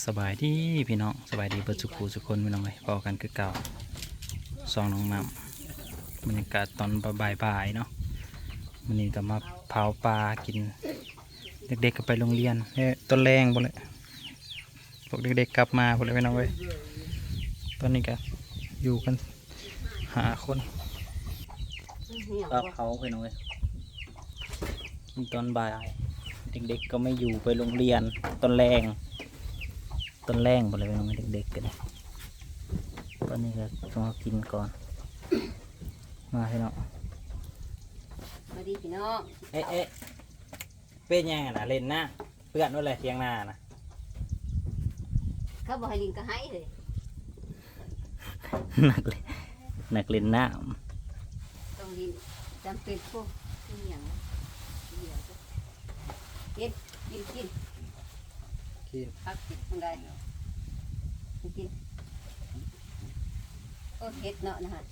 สบายดีพี่น้องสบายดีเปิดสุขูสุคนพี่น้องเลยพอกันคือเก่าซองน้องน้ำบรรยากาศตอนบ่ายๆเนาะมันนี้ก็มาเผาปลากิน เด็กๆก็ไปโรงเรียนเอ้ยต้นแรงบ่เลยพวกเด็กๆกลับมาพวกเลยพี่น้องเลยตอนนี้ก็อยู่กันหาคนปลาเผาพี่น้องเลยกินตอนบ่าย เด็กๆก็ไม่อยู่ไปโรงเรียนต้นแรง ต้นแรงหมดเลยพี่น้องเด็กๆกันเลยตอนนี้ก็ต้องเอากินก่อน มาพี่น้องมาดีพี่น้องเอ๊ะเอ๊ะเป็นยังไงนะเล่นหน้าเพื่อนว่าอะไรเทียงหน้านะเขาบอกให้ลิงก็ให้เลยหนักเลยหนักเล่นหน้าต้องลิงจำเป็นพวกที่อย่างนั้นเดี๋ยวจะกินกิน กินกินพักกินคนใดกินกินโอ้เฮ็ดเนาะนะฮะ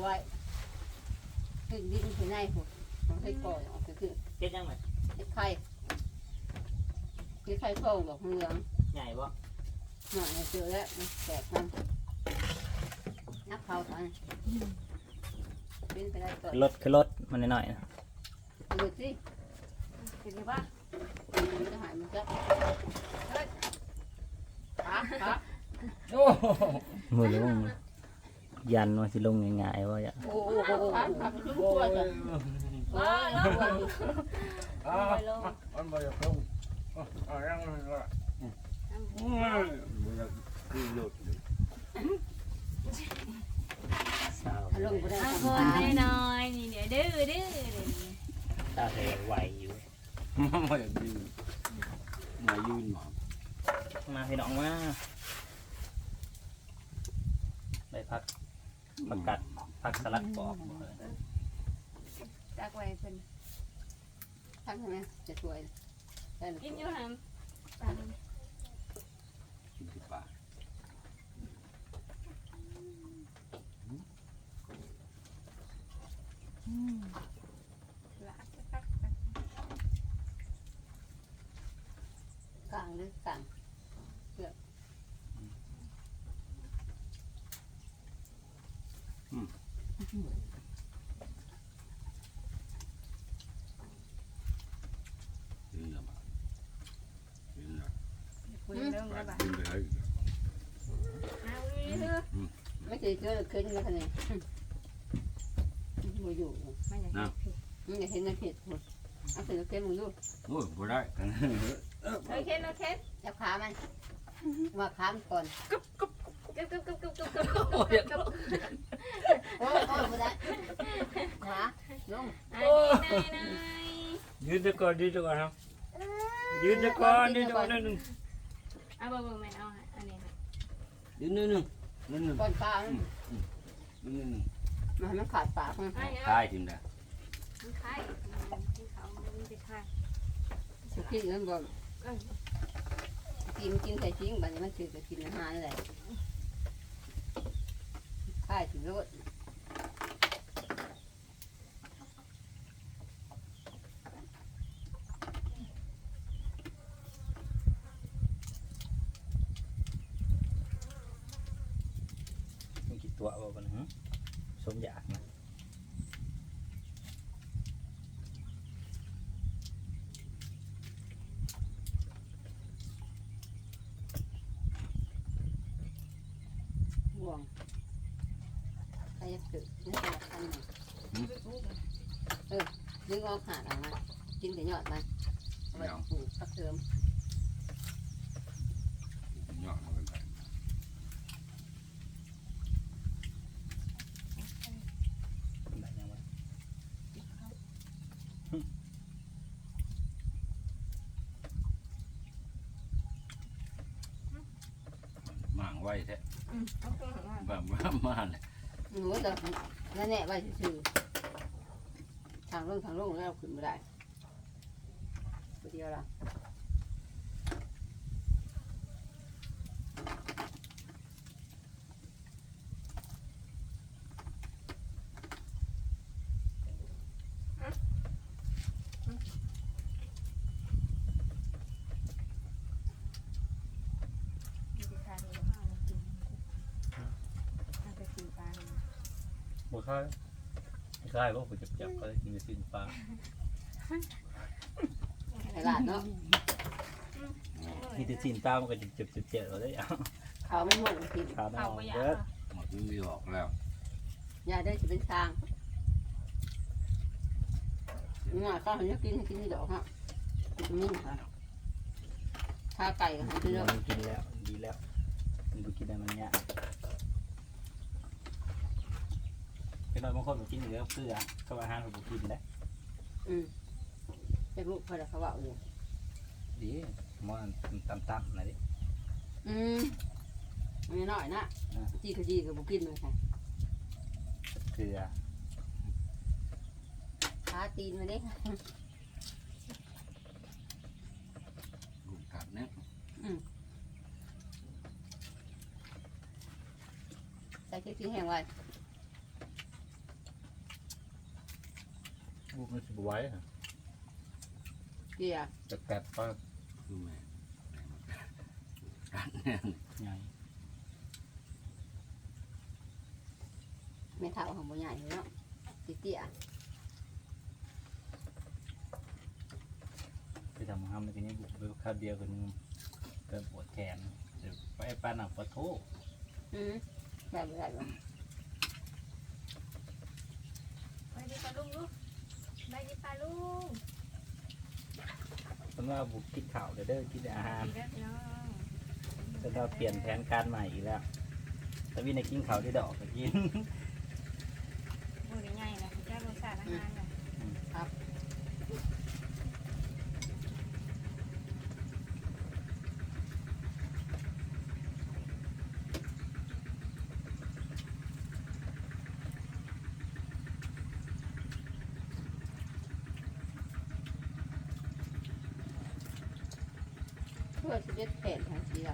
ไว้ขึ้นดินขึ้นในพวกต้องให้ก่อยออกก็คือเก็ดยังไงเฮ็ดไข่เฮ็ดไข่โค้งบอกเหลืองใหญ่ปะหน่อยเจอแล้วมันแตกมันนักเผาตอนเป็นไปได้ก่อนรถคือรถมันหน่อยๆนะดูสิ เป็นไงบ้างมันจะหายมันจะเฮ้ยขาขามือลงยันว่าสิลงง่ายๆว่าอย่าโอ้โหโอ้โหขาขาขึ้นตัวจ้ะว้าวแล้ววันนี้อ่ามันบ่อยากลงอ่ายังมันก็อืมบ่อยากขึ้นรถเลย สาว ลงไปได้ เอา ทำ ค ตาน น้อยๆนี่เดี๋ยวดื้อดื้อ สาวเธอไหวอยู่ มัน บ่อยากยืนมายืนหมอมาพี่น้องมาไปพักผักกัดผักสลัดปอกตักไว้เพิ่นทำใช่ไหมจะช่วยได้กินอยู่หันกินที่ป่ากลางหรือกลาง กินแล้วมากินแล้ว คุย เรื่องไปแล้วบ่ะกินไปให้เอาเลยเด้อไม่เคยเจอขึ้นมาขนาดนี้มาอยู่มาอย่างนี้มันอยากเห็นนักเห็ดหมดเอาเสร็จแล้วเก็บมึงดูโอ้ยบ่ได้กันโอเคโอเคจับขามันว่าขามันก่อนกึบกึบกึบกึบกึบกึบกึบโอ้ยโอ้ยไม่ได้ขาลงอันนี้นายยืนตะก่อนยืนตะก่อนครับยืนตะก่อนยืนตะก่อนนิดนึง เอาบ่บ่แม่เอาอันนี้ค่ะยืนนิดนึงนิดนึงก่อนปลามันนิดนึงมันให้มันขาดปากมันไอ้ใช่ทิมได้มันคายที่เขามันจะคายสุกี้นั่นบอกกินกินใส่ทิ้งบัดนี้มันถือจะกินอาหารเลยข้ายถึงรถ วบ่กันฮะสมอยากนะห่วงใครจะถือนี่ตัวคันหนึ่งดึงออกหาดออกมากินแต่ยอดมันเอาไปปลูกพักเติมเหยาะมันไป ได้ยังวะ หมาง ไว้แท้อืมเอาตัวของมันบ้าบ้ามาเลยหนูแต่นั่นแหละไว้ซื่อทางลงทางลงแล้วขึ้นไม่ได้ตัวเดียวละ คล้ายคล้ายว่าผมจับจับก็กินสิ้นปลาตลาดเนาะมีแต่สินปลามันก็จะเจ็บๆเจ็บๆเอาได้เอาเขาไม่หมดกินขาวน้เอาองไปยาเบิดหมดมีออกแล้วยาได้จะเป็นทางงาข้าวให้กินให้กินนี่ดอกฮะวิตามินค่ะถ้าไก่ก็ให้กินเยอะมันกินแล้วดีแล้วมันบ่กินได้มันยาก เป็นน้อยบางคนบ่กินเหลือเกลือกับอาหารผมบ่กินได้อืมเป็นลูกพอดเขาว่าอยู่ดีมันต่ำๆนะดิอืมไม่น้อยนะจีก็จีก็บุกินเลยค่ะเกลือขาตีนมาดิลูกกัดเนี่ยใส่ขี้แห้งไว้ ลูกมันสบวยเกลียจะกัดป้าคือแม่กัดเนี่ยใหญ่ไม่เท่าของบุญใหญ่เนาะเตี้ยไปทำห้ามในที่นี้บุกไปข้าวเดียวกันเกินปวดแขนเดี๋ยวไปปาหนักปะโถอืมแบบไรวะไปดิปลาลุง ลูกไปดิปลาลุงเพราะว่าบุกกินข้าวเด้อเด้อกินแต่อาหารดีแล้วพี่น้องแล้วก็เปลี่ยนแผนการใหม่อีกแล้วแต่วินัยกินข้าวได้ดอกก็กินมือง่ายนะเจ้ารสชาติอาหารนะ เพื่อชีวิตแผ่นทางเสีย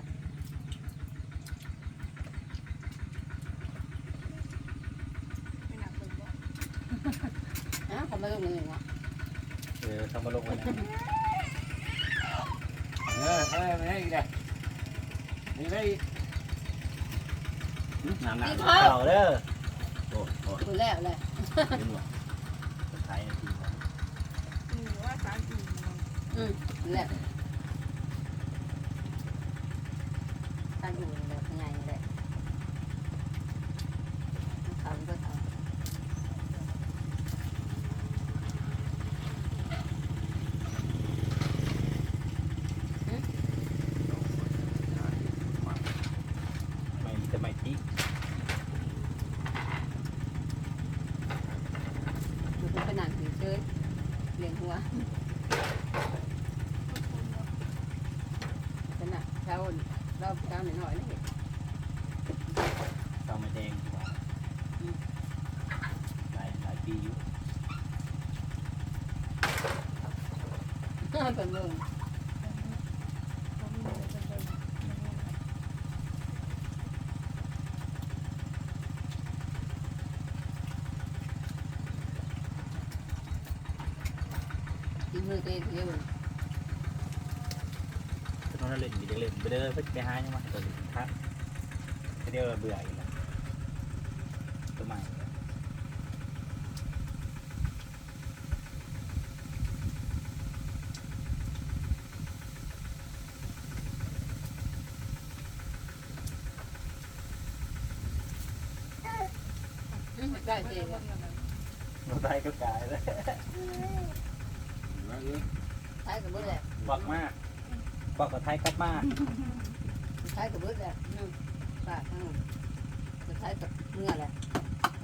ไม่นักเลยบ่ฮะเขาไม่ลงเลยวะเออทำมาลงไว้นะเออเออไม่ให้อีกเลยนี่ได้อีกหนักหนักข้าเด้อโอ้โหคุณแล้วเลยเห็นบ่ไทยนาทีนอืมว่าสามสี่อืมแล้ว ท่านอยู่แบบไงเลยเขาก็เขาไม่จะไม่ทิ้งอยู่เป็นผนังเฉยๆเลี้ยงหัวขนาดเช้ารอบเช้ อยๆนี่เห็นข้าวไม่แดงดีกว่าหลายหลายปีอยู่เป็น เมืองเขามีมือเป็นเดิมกินมือเตะเดียวเป็นวันเล่นมีเด็กเล่นไปเด้อเพื่อไปหายังมาตัวนี้ครับไปเดียวเบื่ออยู่แล้วตัวใหม่ได้เตะเราได้ก็กลายแล้วว่าเออใช้กับเบิดแหละบอกมาก บอกกับไทยกลับมาใช้กับเบิดแหละนึงปากทั้งจะใช้กับเนื้อแหละ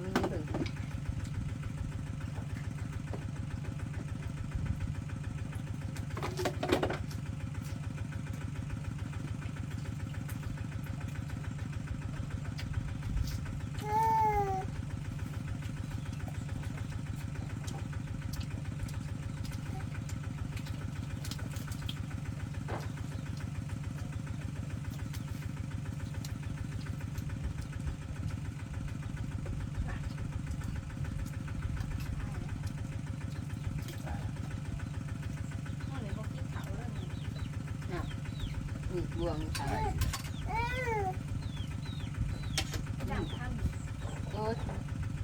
มันไม่ถึง ห้องไหนบอกกินเขาแล้วนี่ นี่บวงใช้ย่างข้ามโอ้ย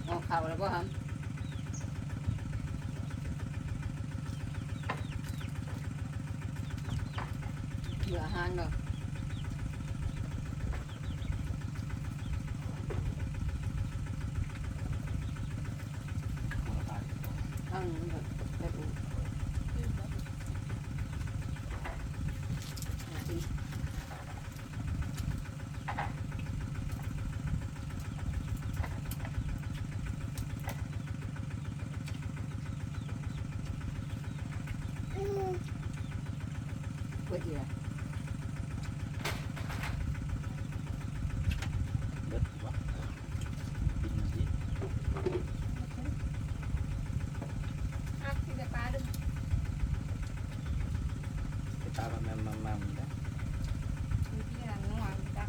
เอาคข่าแล้วบ่ครับเหลืออาหานดอก ข้างนี้แบบแบบนี้อะกินเพื่อที่อะไร เบิดว่ะกินสิ อะกินแต่ปลาดู ไปตามมาแม่มามานะ มีที่ร้านน้องหวานจ้ะ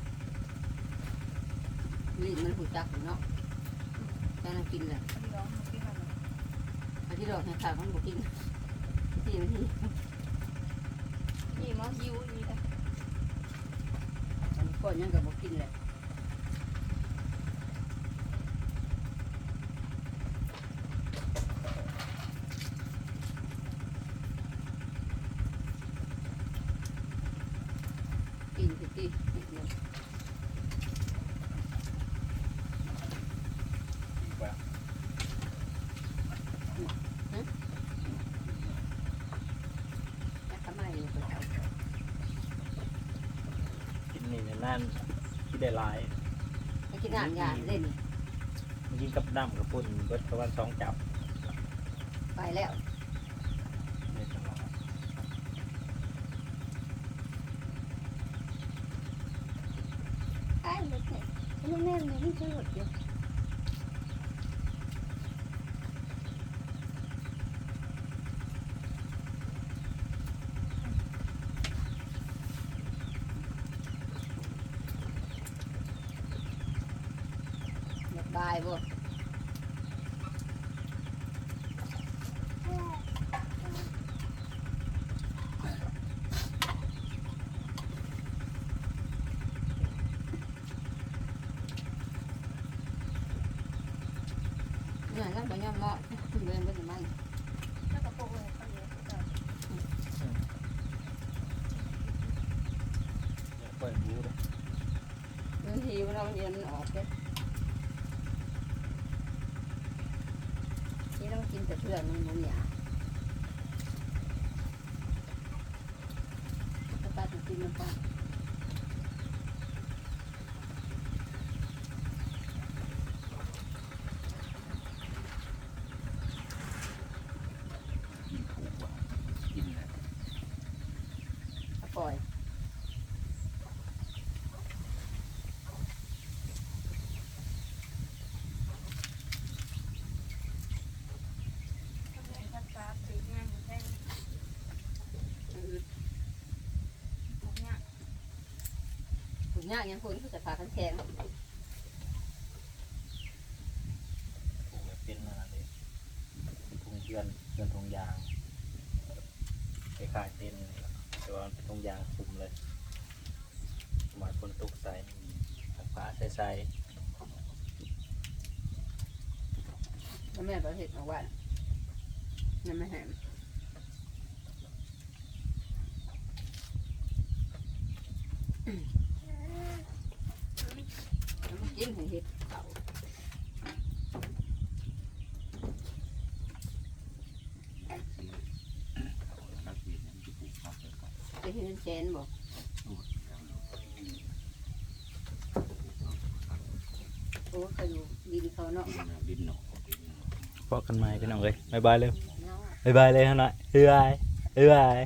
ลิ้นมันหู จักอยู่เนาะแค่นั้นกินเลยพี่ร้องพี่ทำอันที่ดอกให้ขาดมันบอกกินที่มันที่นี่มอยิวนี่จ้ะอันก่อนยังกับบอกกินเลยกินสิที่นิดหนึง แต่ทำไมอยู่กับเขา กิ นนี่ในนั่นที่ได้หลายไอ้ที่งานยานเล่นมันกินกับน้ำกับปุ่นเบิดประมาณสองจับไปแล้วในตลอดไอ้เล็กเนี่ยมันแน่นเลยที่สุดอยู่ บายบ่เนี่ยแล้วไปย่ำเมาะเดินไปทำไมแล้วก็โปะเลยเขาเยอะจ้ะอย่าเปิดบูเลยบางทีเราเย็นออกเล ยที่ต้องกินแต่เพื่อนมันมันหยาถ้าตาถึงกินมันก็กินเลยปล่อย ทำไมพัดปลาปีกงานแท่งหมกเนี่ย ขุ นยากยังคุณเขาจะพากันแทงปลูกแบบเป็นอะไรเลยทุงเยือนเยือนทงยางคล้ายๆเต้นนี่แหละแต่ว่ามันเป็นทงยางคุมเลยสมัยคนตกใส่ทางป่ใส่แล้วแม่ประเทศบอกว่ายังไม่แหมแล้วมัน กินให้เห็ดเขาจะเห็นเจนบอกโอ้เขาอยู่ดินเขาเนาะดินหนอๆพอกันใหม่พี่น้องเอ้ยบายบายเลยเนาะบายบายเลยฮะหน่อยเอ้ยเอ้ย